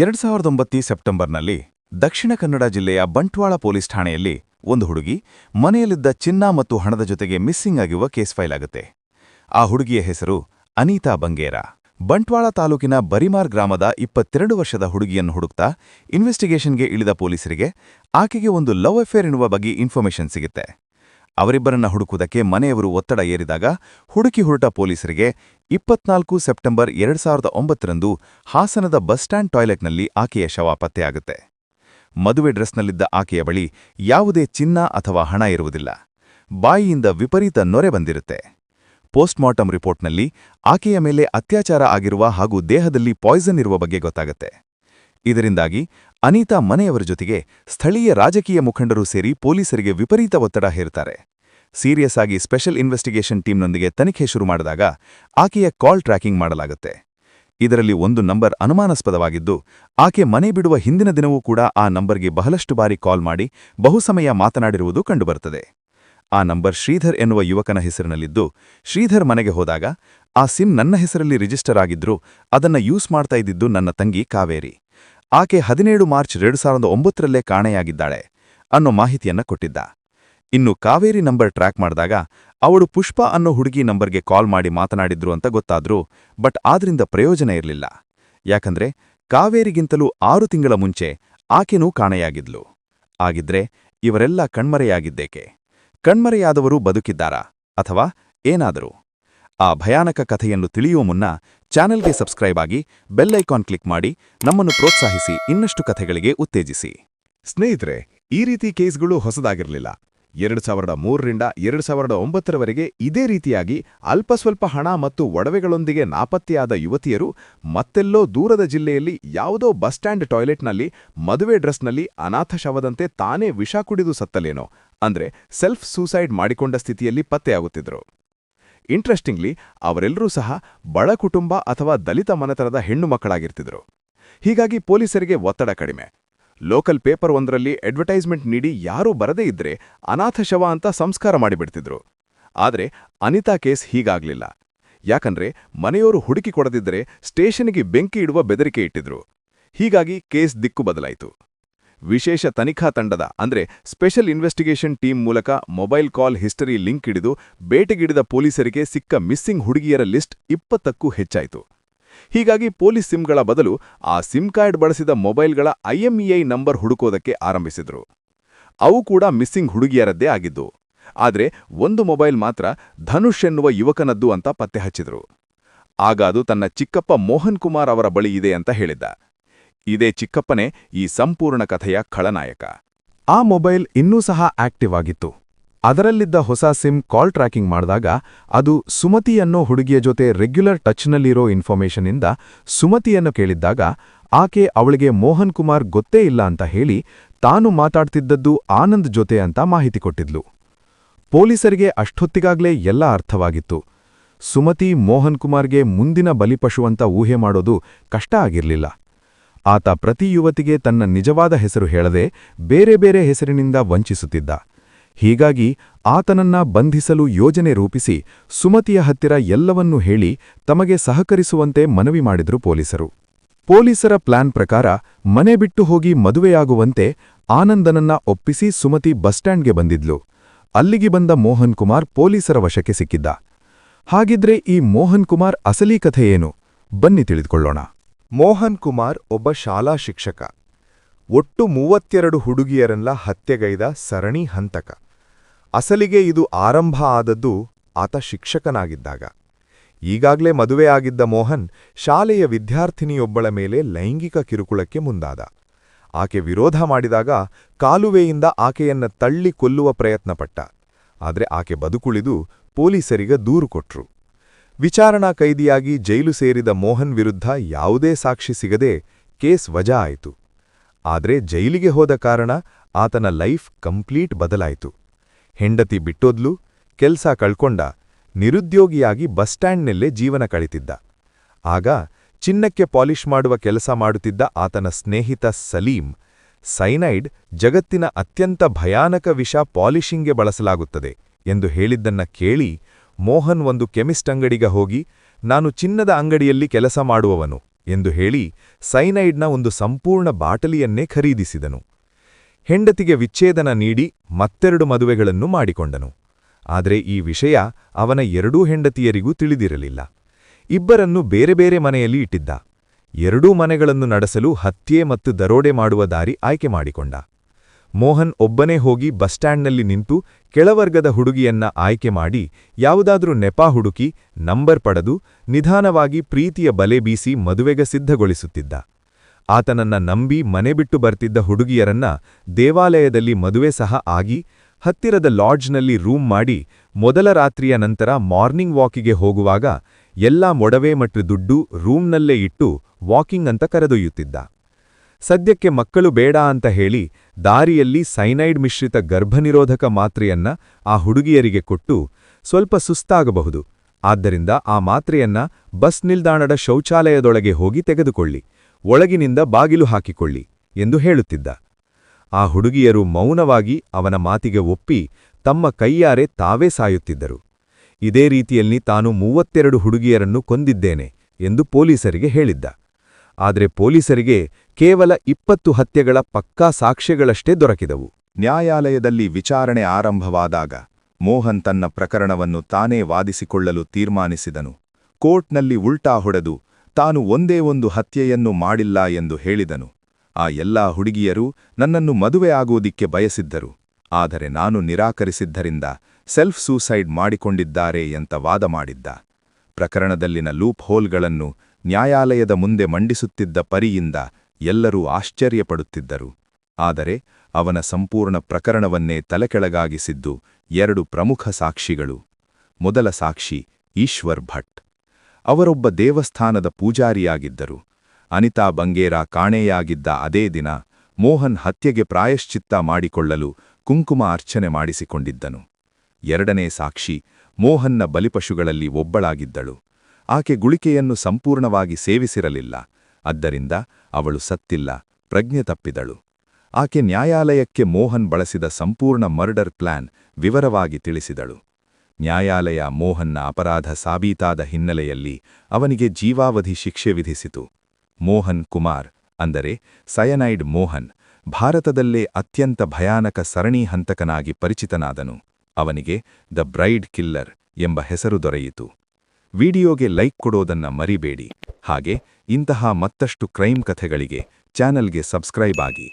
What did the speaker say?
ಎರಡ್ ಸಾವಿರದ ಒಂಬತ್ತಿ ಸೆಪ್ಟೆಂಬರ್ನಲ್ಲಿ ದಕ್ಷಿಣ ಕನ್ನಡ ಜಿಲ್ಲೆಯ ಬಂಟ್ವಾಳ ಪೊಲೀಸ್ ಠಾಣೆಯಲ್ಲಿ ಒಂದು ಹುಡುಗಿ ಮನೆಯಲ್ಲಿದ್ದ ಚಿನ್ನ ಮತ್ತು ಹಣದ ಜೊತೆಗೆ ಮಿಸ್ಸಿಂಗ್ ಆಗಿರುವ ಕೇಸ್ ಫೈಲ್ ಆಗುತ್ತೆ. ಆ ಹುಡುಗಿಯ ಹೆಸರು ಅನೀತಾ ಬಂಗೇರ. ಬಂಟ್ವಾಳ ತಾಲೂಕಿನ ಬರಿಮಾರ್ ಗ್ರಾಮದ ಇಪ್ಪತ್ತೆರಡು ವರ್ಷದ ಹುಡುಗಿಯನ್ನು ಹುಡುಕ್ತಾ ಇನ್ವೆಸ್ಟಿಗೇಷನ್ಗೆ ಇಳಿದ ಪೊಲೀಸರಿಗೆ ಆಕೆಗೆ ಒಂದು ಲವ್ ಅಫೇರ್ ಎನ್ನುವ ಬಗ್ಗೆ ಇನ್ಫಾರ್ಮೇಷನ್ ಸಿಗುತ್ತೆ. ಅವರಿಬ್ಬರನ್ನ ಹುಡುಕುವುದಕ್ಕೆ ಮನೆಯವರು ಒತ್ತಡ ಏರಿದಾಗ ಹುಡುಕಿ ಹೊರಟ ಪೊಲೀಸರಿಗೆ ಇಪ್ಪತ್ನಾಲ್ಕು ಸೆಪ್ಟೆಂಬರ್ ಎರಡ್ ಸಾವಿರದ ಒಂಬತ್ತರಂದು ಹಾಸನದ ಬಸ್ ಸ್ಟ್ಯಾಂಡ್ ಟಾಯ್ಲೆಟ್ನಲ್ಲಿ ಆಕೆಯ ಶವ ಪತ್ತೆಯಾಗುತ್ತೆ. ಮದುವೆ ಡ್ರೆಸ್ನಲ್ಲಿದ್ದ ಆಕೆಯ ಬಳಿ ಯಾವುದೇ ಚಿನ್ನ ಅಥವಾ ಹಣ ಇರುವುದಿಲ್ಲ. ಬಾಯಿಯಿಂದ ವಿಪರೀತ ನೊರೆ ಬಂದಿರುತ್ತೆ. ಪೋಸ್ಟ್ಮಾರ್ಟಮ್ ರಿಪೋರ್ಟ್ನಲ್ಲಿ ಆಕೆಯ ಮೇಲೆ ಅತ್ಯಾಚಾರ ಆಗಿರುವ ಹಾಗೂ ದೇಹದಲ್ಲಿ ಪಾಯ್ಸನ್ ಇರುವ ಬಗ್ಗೆ ಗೊತ್ತಾಗುತ್ತೆ. ಇದರಿಂದಾಗಿ ಅನಿತಾ ಮನೆಯವರ ಜೊತೆಗೆ ಸ್ಥಳೀಯ ರಾಜಕೀಯ ಮುಖಂಡರು ಸೇರಿ ಪೊಲೀಸರಿಗೆ ವಿಪರೀತ ಒತ್ತಡ ಹೇರುತ್ತಾರೆ. ಸೀರಿಯಸ್ ಆಗಿ ಸ್ಪೆಷಲ್ ಇನ್ವೆಸ್ಟಿಗೇಷನ್ ಟೀಮ್ನೊಂದಿಗೆ ತನಿಖೆ ಶುರು ಮಾಡಿದಾಗ ಆಕೆಯ ಕಾಲ್ ಟ್ರ್ಯಾಕಿಂಗ್ ಮಾಡಲಾಗುತ್ತೆ. ಇದರಲ್ಲಿ ಒಂದು ನಂಬರ್ ಅನುಮಾನಾಸ್ಪದವಾಗಿದ್ದು, ಆಕೆ ಮನೆ ಬಿಡುವ ಹಿಂದಿನ ದಿನವೂ ಕೂಡ ಆ ನಂಬರ್ಗೆ ಬಹಳಷ್ಟು ಬಾರಿ ಕಾಲ್ ಮಾಡಿ ಬಹುಸಮಯ ಮಾತನಾಡಿರುವುದು ಕಂಡುಬರುತ್ತದೆ. ಆ ನಂಬರ್ ಶ್ರೀಧರ್ ಎನ್ನುವ ಯುವಕನ ಹೆಸರಿನಲ್ಲಿದ್ದು, ಶ್ರೀಧರ್ ಮನೆಗೆ ಹೋದಾಗ ಆ ಸಿಮ್ ನನ್ನ ಹೆಸರಲ್ಲಿ ರಿಜಿಸ್ಟರ್ ಆಗಿದ್ರೂ ಅದನ್ನ ಯೂಸ್ ಮಾಡ್ತಾ ಇದ್ದಿದ್ದು ನನ್ನ ತಂಗಿ ಕಾವೇರಿ. ಆಕೆ ಹದಿನೇಳು ಮಾರ್ಚ್ ಎರಡು ಸಾವಿರದ ಒಂಬತ್ತರಲ್ಲೇ ಕಾಣೆಯಾಗಿದ್ದಾಳೆ ಅನ್ನೋ ಮಾಹಿತಿಯನ್ನ ಕೊಟ್ಟಿದ್ದ. ಇನ್ನು ಕಾವೇರಿ ನಂಬರ್ ಟ್ರ್ಯಾಕ್ ಮಾಡಿದಾಗ ಅವಳು ಪುಷ್ಪ ಅನ್ನೋ ಹುಡುಗಿ ನಂಬರ್ಗೆ ಕಾಲ್ ಮಾಡಿ ಮಾತನಾಡಿದ್ರು ಅಂತ ಗೊತ್ತಾದ್ರೂ, ಬಟ್ ಆದ್ರಿಂದ ಪ್ರಯೋಜನ ಇರಲಿಲ್ಲ. ಯಾಕಂದ್ರೆ ಕಾವೇರಿಗಿಂತಲೂ ಆರು ತಿಂಗಳ ಮುಂಚೆ ಆಕೆನೂ ಕಾಣೆಯಾಗಿದ್ಲು. ಆಗಿದ್ರೆ ಇವರೆಲ್ಲ ಕಣ್ಮರೆಯಾಗಿದ್ದೇಕೆ? ಕಣ್ಮರೆಯಾದವರು ಬದುಕಿದ್ದಾರಾ? ಅಥವಾ ಏನಾದರೂ? ಆ ಭಯಾನಕ ಕಥೆಯನ್ನು ತಿಳಿಯುವ ಮುನ್ನ ಚಾನೆಲ್ಗೆ ಸಬ್ಸ್ಕ್ರೈಬ್ ಆಗಿ ಬೆಲ್ ಐಕಾನ್ ಕ್ಲಿಕ್ ಮಾಡಿ ನಮ್ಮನ್ನು ಪ್ರೋತ್ಸಾಹಿಸಿ ಇನ್ನಷ್ಟು ಕಥೆಗಳಿಗೆ ಉತ್ತೇಜಿಸಿ. ಸ್ನೇಹಿತರೆ, ಈ ರೀತಿ ಕೇಸ್ಗಳು ಹೊಸದಾಗಿರಲಿಲ್ಲ. ಎರಡು ಸಾವಿರದ ಮೂರರಿಂದ ಎರಡು ಸಾವಿರದ ಒಂಬತ್ತರವರೆಗೆ ಇದೇ ರೀತಿಯಾಗಿ ಅಲ್ಪ ಸ್ವಲ್ಪ ಹಣ ಮತ್ತು ಒಡವೆಗಳೊಂದಿಗೆ ನಾಪತ್ತೆಯಾದ ಯುವತಿಯರು ಮತ್ತೆಲ್ಲೋ ದೂರದ ಜಿಲ್ಲೆಯಲ್ಲಿ ಯಾವುದೋ ಬಸ್ ಸ್ಟ್ಯಾಂಡ್ ಟಾಯ್ಲೆಟ್ನಲ್ಲಿ ಮದುವೆ ಡ್ರೆಸ್ನಲ್ಲಿ ಅನಾಥ ಶವದಂತೆ ತಾನೇ ವಿಷ ಕುಡಿದು ಸತ್ತಲೇನೋ, ಅಂದ್ರೆ ಸೆಲ್ಫ್ ಸೂಸೈಡ್ ಮಾಡಿಕೊಂಡ ಸ್ಥಿತಿಯಲ್ಲಿ ಪತ್ತೆಯಾಗುತ್ತಿದ್ರು. ಇಂಟ್ರೆಸ್ಟಿಂಗ್ಲಿ ಅವರೆಲ್ಲರೂ ಸಹ ಬಡ ಕುಟುಂಬ ಅಥವಾ ದಲಿತ ಮನೆತನದ ಹೆಣ್ಣು ಮಕ್ಕಳಾಗಿರ್ತಿದ್ರು. ಹೀಗಾಗಿ ಪೊಲೀಸರಿಗೆ ಒತ್ತಡ ಕಡಿಮೆ. ಲೋಕಲ್ ಪೇಪರ್ ಒಂದರಲ್ಲಿ ಅಡ್ವರ್ಟೈಸ್ಮೆಂಟ್ ನೀಡಿ ಯಾರೂ ಬರದೇ ಇದ್ರೆ ಅನಾಥ ಶವ ಅಂತ ಸಂಸ್ಕಾರ ಮಾಡಿಬಿಡ್ತಿದ್ರು. ಆದ್ರೆ ಅನಿತಾ ಕೇಸ್ ಹೀಗಾಗ್ಲಿಲ್ಲ. ಯಾಕಂದ್ರೆ ಮನೆಯವರು ಹುಡುಕಿ ಕೊಡದಿದ್ದರೆ ಸ್ಟೇಷನ್ಗೆ ಬೆಂಕಿ ಇಡುವ ಬೆದರಿಕೆ ಇಟ್ಟಿದ್ರು. ಹೀಗಾಗಿ ಕೇಸ್ ದಿಕ್ಕು ಬದಲಾಯಿತು. ವಿಶೇಷ ತನಿಖಾ ತಂಡದ, ಅಂದ್ರೆ ಸ್ಪೆಷಲ್ ಇನ್ವೆಸ್ಟಿಗೇಷನ್ ಟೀಮ್ ಮೂಲಕ ಮೊಬೈಲ್ ಕಾಲ್ ಹಿಸ್ಟರಿ ಲಿಂಕ್ ಹಿಡಿದು ಬೇಟೆಗಿಡಿದ ಪೊಲೀಸರಿಗೆ ಸಿಕ್ಕ ಮಿಸ್ಸಿಂಗ್ ಹುಡುಗಿಯರ ಲಿಸ್ಟ್ ಇಪ್ಪತ್ತಕ್ಕೂ ಹೆಚ್ಚಾಯಿತು. ಹೀಗಾಗಿ ಪೊಲೀಸ್ ಸಿಮ್ಗಳ ಬದಲು ಆ ಸಿಮ್ ಕಾರ್ಡ್ ಬಳಸಿದ ಮೊಬೈಲ್ಗಳ ಐಎಂಇಐ ನಂಬರ್ ಹುಡುಕೋದಕ್ಕೆ ಆರಂಭಿಸಿದ್ರು. ಅವು ಕೂಡ ಮಿಸ್ಸಿಂಗ್ ಹುಡುಗಿಯರದ್ದೇ ಆಗಿದ್ದು. ಆದರೆ ಒಂದು ಮೊಬೈಲ್ ಮಾತ್ರ ಧನುಷ್ ಎನ್ನುವ ಯುವಕನದ್ದು ಅಂತ ಪತ್ತೆ ಹಚ್ಚಿದ್ರು ಆಗ ಅದು ತನ್ನ ಚಿಕ್ಕಪ್ಪ ಮೋಹನ್ ಕುಮಾರ್ ಅವರ ಬಳಿ ಇದೆ ಅಂತ ಹೇಳಿದ್ದ. ಇದೇ ಚಿಕ್ಕಪ್ಪನೇ ಈ ಸಂಪೂರ್ಣ ಕಥೆಯ ಖಳನಾಯಕ. ಆ ಮೊಬೈಲ್ ಇನ್ನೂ ಸಹ ಆಕ್ಟಿವ್ ಆಗಿತ್ತು. ಅದರಲ್ಲಿದ್ದ ಹೊಸ ಸಿಮ್ ಕಾಲ್ ಟ್ರ್ಯಾಕಿಂಗ್ ಮಾಡಿದಾಗ ಅದು ಸುಮತಿ ಅನ್ನೋ ಹುಡುಗಿಯ ಜೊತೆ ರೆಗ್ಯುಲರ್ ಟಚ್ನಲ್ಲಿರೋ ಇನ್ಫಾರ್ಮೇಷನ್ನಿಂದ ಸುಮತಿಯನ್ನು ಕೇಳಿದ್ದಾಗ, ಆಕೆ ಅವಳಿಗೆ ಮೋಹನ್ ಕುಮಾರ್ ಗೊತ್ತೇ ಇಲ್ಲ ಅಂತ ಹೇಳಿ ತಾನು ಮಾತಾಡ್ತಿದ್ದದ್ದು ಆನಂದ್ ಜೊತೆ ಅಂತ ಮಾಹಿತಿ ಕೊಟ್ಟಿದ್ಲು. ಪೊಲೀಸರಿಗೆ ಅಷ್ಟೊತ್ತಿಗಾಗ್ಲೇ ಎಲ್ಲ ಅರ್ಥವಾಗಿತ್ತು. ಸುಮತಿ ಮೋಹನ್ ಕುಮಾರ್ಗೆ ಮುಂದಿನ ಬಲಿಪಶುವಂತ ಊಹೆ ಮಾಡೋದು ಕಷ್ಟ ಆಗಿರ್ಲಿಲ್ಲ. ಆತ ಪ್ರತಿ ಯುವತಿಗೆ ತನ್ನ ನಿಜವಾದ ಹೆಸರು ಹೇಳದೆ ಬೇರೆ ಬೇರೆ ಹೆಸರಿನಿಂದ ವಂಚಿಸುತ್ತಿದ್ದ. ಹೀಗಾಗಿ ಆತನನ್ನ ಬಂಧಿಸಲು ಯೋಜನೆ ರೂಪಿಸಿ ಸುಮತಿಯ ಹತ್ತಿರ ಎಲ್ಲವನ್ನೂ ಹೇಳಿ ತಮಗೆ ಸಹಕರಿಸುವಂತೆ ಮನವಿ ಮಾಡಿದ್ರು ಪೊಲೀಸರು. ಪೊಲೀಸರ ಪ್ಲಾನ್ ಪ್ರಕಾರ ಮನೆ ಬಿಟ್ಟು ಹೋಗಿ ಮದುವೆಯಾಗುವಂತೆ ಆನಂದನನ್ನ ಒಪ್ಪಿಸಿ ಸುಮತಿ ಬಸ್ ಸ್ಟ್ಯಾಂಡ್ಗೆ ಬಂದಿದ್ಲು. ಅಲ್ಲಿಗೆ ಬಂದ ಮೋಹನ್ ಕುಮಾರ್ ಪೊಲೀಸರ ವಶಕ್ಕೆ ಸಿಕ್ಕಿದ್ದ. ಹಾಗಿದ್ರೆ ಈ ಮೋಹನ್ ಕುಮಾರ್ ಅಸಲೀ ಕಥೆ ಬನ್ನಿ ತಿಳಿದುಕೊಳ್ಳೋಣ. ಮೋಹನ್ ಕುಮಾರ್ ಒಬ್ಬ ಶಾಲಾ ಶಿಕ್ಷಕ. ಒಟ್ಟು ಮೂವತ್ತೆರಡು ಹುಡುಗಿಯರನ್ನ ಹತ್ಯೆಗೈದ ಸರಣಿ ಹಂತಕ. ಅಸಲಿಗೆ ಇದು ಆರಂಭ ಆದದ್ದು ಆತ ಶಿಕ್ಷಕನಾಗಿದ್ದಾಗ. ಈಗಾಗ್ಲೇ ಮದುವೆಯಾಗಿದ್ದ ಮೋಹನ್ ಶಾಲೆಯ ವಿದ್ಯಾರ್ಥಿನಿಯೊಬ್ಬಳ ಮೇಲೆ ಲೈಂಗಿಕ ಕಿರುಕುಳಕ್ಕೆ ಮುಂದಾದ. ಆಕೆ ವಿರೋಧ ಮಾಡಿದಾಗ ಕಾಲುವೆಯಿಂದ ಆಕೆಯನ್ನ ತಳ್ಳಿ ಕೊಲ್ಲುವ ಪ್ರಯತ್ನಪಟ್ಟ. ಆದರೆ ಆಕೆ ಬದುಕುಳಿದು ಪೊಲೀಸರಿಗ ದೂರು ಕೊಟ್ರು. ವಿಚಾರಣಾ ಕೈದಿಯಾಗಿ ಜೈಲು ಸೇರಿದ ಮೋಹನ್ ವಿರುದ್ಧ ಯಾವುದೇ ಸಾಕ್ಷಿ ಸಿಗದೆ ಕೇಸ್ ವಜಾ ಆಯಿತು. ಆದರೆ ಜೈಲಿಗೆ ಹೋದ ಕಾರಣ ಆತನ ಲೈಫ್ ಕಂಪ್ಲೀಟ್ ಬದಲಾಯಿತು. ಹೆಂಡತಿ ಬಿಟ್ಟೋದ್ಲು, ಕೆಲ್ಸ ಕಳ್ಕೊಂಡ, ನಿರುದ್ಯೋಗಿಯಾಗಿ ಬಸ್ ಸ್ಟ್ಯಾಂಡ್ನಲ್ಲೇ ಜೀವನ ಕಳಿತಿದ್ದ. ಆಗ ಚಿನ್ನಕ್ಕೆ ಪಾಲಿಷ್ ಮಾಡುವ ಕೆಲಸ ಮಾಡುತ್ತಿದ್ದ ಆತನ ಸ್ನೇಹಿತ ಸಲೀಂ, ಸೈನೈಡ್ ಜಗತ್ತಿನ ಅತ್ಯಂತ ಭಯಾನಕ ವಿಷ ಪಾಲಿಷಿಂಗ್ಗೆ ಬಳಸಲಾಗುತ್ತದೆ ಎಂದು ಹೇಳಿದ್ದನ್ನ ಕೇಳಿ ಮೋಹನ್ ಒಂದು ಕೆಮಿಸ್ಟ್ ಅಂಗಡಿಗ ಹೋಗಿ, ನಾನು ಚಿನ್ನದ ಅಂಗಡಿಯಲ್ಲಿ ಕೆಲಸ ಮಾಡುವವನು ಎಂದು ಹೇಳಿ ಸೈನೈಡ್ನ ಒಂದು ಸಂಪೂರ್ಣ ಬಾಟಲಿಯನ್ನೇ ಖರೀದಿಸಿದನು. ಹೆಂಡತಿಗೆ ವಿಚ್ಛೇದನ ನೀಡಿ ಮತ್ತೆರಡು ಮದುವೆಗಳನ್ನು ಮಾಡಿಕೊಂಡನು. ಆದರೆ ಈ ವಿಷಯ ಅವನ ಎರಡೂ ಹೆಂಡತಿಯರಿಗೂ ತಿಳಿದಿರಲಿಲ್ಲ. ಇಬ್ಬರನ್ನು ಬೇರೆ ಬೇರೆ ಮನೆಯಲ್ಲಿ ಇಟ್ಟಿದ್ದ. ಎರಡೂ ಮನೆಗಳನ್ನು ನಡೆಸಲು ಹತ್ಯೆ ಮತ್ತು ದರೋಡೆ ಮಾಡುವ ದಾರಿ ಆಯ್ಕೆ ಮಾಡಿಕೊಂಡ. ಮೋಹನ್ ಒಬ್ಬನೇ ಹೋಗಿ ಬಸ್ ಸ್ಟ್ಯಾಂಡ್ನಲ್ಲಿ ನಿಂತು ಕೆಳವರ್ಗದ ಹುಡುಗಿಯನ್ನ ಆಯ್ಕೆ ಮಾಡಿ, ಯಾವುದಾದ್ರೂ ನೆಪ ಹುಡುಕಿ, ನಂಬರ್ ಪಡೆದು, ನಿಧಾನವಾಗಿ ಪ್ರೀತಿಯ ಬಲೆ ಬೀಸಿ ಮದುವೆಗೆ ಸಿದ್ಧಗೊಳಿಸುತ್ತಿದ್ದ. ಆತನನ್ನ ನಂಬಿ ಮನೆ ಬಿಟ್ಟು ಬರ್ತಿದ್ದ ಹುಡುಗಿಯರನ್ನ ದೇವಾಲಯದಲ್ಲಿ ಮದುವೆ ಸಹ ಆಗಿ, ಹತ್ತಿರದ ಲಾಡ್ಜ್ನಲ್ಲಿ ರೂಮ್ ಮಾಡಿ, ಮೊದಲ ರಾತ್ರಿಯ ನಂತರ ಮಾರ್ನಿಂಗ್ ವಾಕಿಗೆ ಹೋಗುವಾಗ, ಎಲ್ಲಾ ಮೊಡವೆ ಮತ್ತು ದುಡ್ಡು ರೂಮ್ನಲ್ಲೇ ಇಟ್ಟು ವಾಕಿಂಗ್ ಅಂತ ಕರೆದೊಯ್ಯುತ್ತಿದ್ದ. ಸದ್ಯಕ್ಕೆ ಮಕ್ಕಳು ಬೇಡ ಅಂತ ಹೇಳಿ ದಾರಿಯಲ್ಲಿ ಸೈನೈಡ್ ಮಿಶ್ರಿತ ಗರ್ಭನಿರೋಧಕ ಮಾತ್ರೆಯನ್ನ ಆ ಹುಡುಗಿಯರಿಗೆ ಕೊಟ್ಟು ಸ್ವಲ್ಪ ಸುಸ್ತಾಗಬಹುದು. ಆದ್ದರಿಂದ ಆ ಮಾತ್ರೆಯನ್ನ ಬಸ್ ನಿಲ್ದಾಣದ ಶೌಚಾಲಯದೊಳಗೆ ಹೋಗಿ ತೆಗೆದುಕೊಳ್ಳಿ. ಒಳಗಿನಿಂದ ಬಾಗಿಲು ಹಾಕಿಕೊಳ್ಳಿ ಎಂದು ಹೇಳುತ್ತಿದ್ದ. ಆ ಹುಡುಗಿಯರು ಮೌನವಾಗಿ ಅವನ ಮಾತಿಗೆ ಒಪ್ಪಿ ತಮ್ಮ ಕೈಯಾರೆ ತಾವೇ ಸಾಯುತ್ತಿದ್ದರು. ಇದೇ ರೀತಿಯಲ್ಲಿ ತಾನು ಮೂವತ್ತೆರಡು ಹುಡುಗಿಯರನ್ನು ಕೊಂದಿದ್ದೇನೆ ಎಂದು ಪೊಲೀಸರಿಗೆ ಹೇಳಿದ್ದ. ಆದರೆ ಪೊಲೀಸರಿಗೆ ಕೇವಲ ಇಪ್ಪತ್ತು ಹತ್ಯೆಗಳ ಪಕ್ಕಾ ಸಾಕ್ಷ್ಯಗಳಷ್ಟೇ ದೊರಕಿದವು. ನ್ಯಾಯಾಲಯದಲ್ಲಿ ವಿಚಾರಣೆ ಆರಂಭವಾದಾಗ ಮೋಹನ್ ತನ್ನ ಪ್ರಕರಣವನ್ನು ತಾನೇ ವಾದಿಸಿಕೊಳ್ಳಲು ತೀರ್ಮಾನಿಸಿದನು. ಕೋರ್ಟ್ನಲ್ಲಿ ಉಲ್ಟಾ ಹೊಡೆದು ತಾನು ಒಂದೇ ಒಂದು ಹತ್ಯೆಯನ್ನು ಮಾಡಿಲ್ಲ ಎಂದು ಹೇಳಿದನು. ಆ ಎಲ್ಲಾ ಹುಡುಗಿಯರು ನನ್ನನ್ನು ಮದುವೆ ಆಗೋದಿಕ್ಕೆ ಬಯಸಿದ್ದರು. ಆದರೆ ನಾನು ನಿರಾಕರಿಸಿದ್ದರಿಂದ ಸೆಲ್ಫ್ ಸೂಸೈಡ್ ಮಾಡಿಕೊಂಡಿದ್ದಾರೆ ಅಂತ ವಾದ ಮಾಡಿದ್ದ. ಪ್ರಕರಣದಲ್ಲಿನ ಲೂಪ್ ಹೋಲ್ಗಳನ್ನು ನ್ಯಾಯಾಲಯದ ಮುಂದೆ ಮಂಡಿಸುತ್ತಿದ್ದ ಪರಿಯಿಂದ ಎಲ್ಲರೂ ಆಶ್ಚರ್ಯಪಡುತ್ತಿದ್ದರು. ಆದರೆ ಅವನ ಸಂಪೂರ್ಣ ಪ್ರಕರಣವನ್ನೇ ತಲೆಕೆಳಗಾಗಿಸಿದ್ದು ಎರಡು ಪ್ರಮುಖ ಸಾಕ್ಷಿಗಳು. ಮೊದಲ ಸಾಕ್ಷಿ ಈಶ್ವರ್ ಭಟ್. ಅವರೊಬ್ಬ ದೇವಸ್ಥಾನದ ಪೂಜಾರಿಯಾಗಿದ್ದರು. ಅನಿತಾ ಬಂಗೇರ ಕಾಣೆಯಾಗಿದ್ದ ಅದೇ ದಿನ ಮೋಹನ್ ಹತ್ಯೆಗೆ ಪ್ರಾಯಶ್ಚಿತ್ತ ಮಾಡಿಕೊಳ್ಳಲು ಕುಂಕುಮ ಅರ್ಚನೆ ಮಾಡಿಸಿಕೊಂಡಿದ್ದನು. ಎರಡನೇ ಸಾಕ್ಷಿ ಮೋಹನ್ನ ಬಲಿಪಶುಗಳಲ್ಲಿ ಒಬ್ಬಳಾಗಿದ್ದಳು. ಆಕೆ ಗುಳಿಕೆಯನ್ನು ಸಂಪೂರ್ಣವಾಗಿ ಸೇವಿಸಿರಲಿಲ್ಲ. ಆದ್ದರಿಂದ ಅವಳು ಸತ್ತಿಲ್ಲ, ಪ್ರಜ್ಞೆ ತಪ್ಪಿದಳು. ಆಕೆ ನ್ಯಾಯಾಲಯಕ್ಕೆ ಮೋಹನ್ ಬಳಸಿದ ಸಂಪೂರ್ಣ ಮರ್ಡರ್ ಪ್ಲಾನ್ ವಿವರವಾಗಿ ತಿಳಿಸಿದಳು. ನ್ಯಾಯಾಲಯ ಮೋಹನ್ನ ಅಪರಾಧ ಸಾಬೀತಾದ ಹಿನ್ನೆಲೆಯಲ್ಲಿ ಅವನಿಗೆ ಜೀವಾವಧಿ ಶಿಕ್ಷೆ ವಿಧಿಸಿತು. ಮೋಹನ್ ಕುಮಾರ್, ಅಂದರೆ ಸಯನೈಡ್ ಮೋಹನ್, ಭಾರತದಲ್ಲೇ ಅತ್ಯಂತ ಭಯಾನಕ ಸರಣಿ ಹಂತಕನಾಗಿ ಪರಿಚಿತನಾದನು. ಅವನಿಗೆ ದ ಬ್ರೈಡ್ ಕಿಲ್ಲರ್ ಎಂಬ ಹೆಸರು ದೊರೆಯಿತು. ವಿಡಿಯೋಗೆ ಲೈಕ್ ಕೊಡೋದನ್ನ ಮರಿಬೇಡಿ. ಹಾಗೆ ಇಂತಹ ಮತ್ತಷ್ಟು ಕ್ರೈಮ್ ಕಥೆಗಳಿಗೆ ಚಾನಲ್ಗೆ ಸಬ್ಸ್ಕ್ರೈಬ್ ಆಗಿ.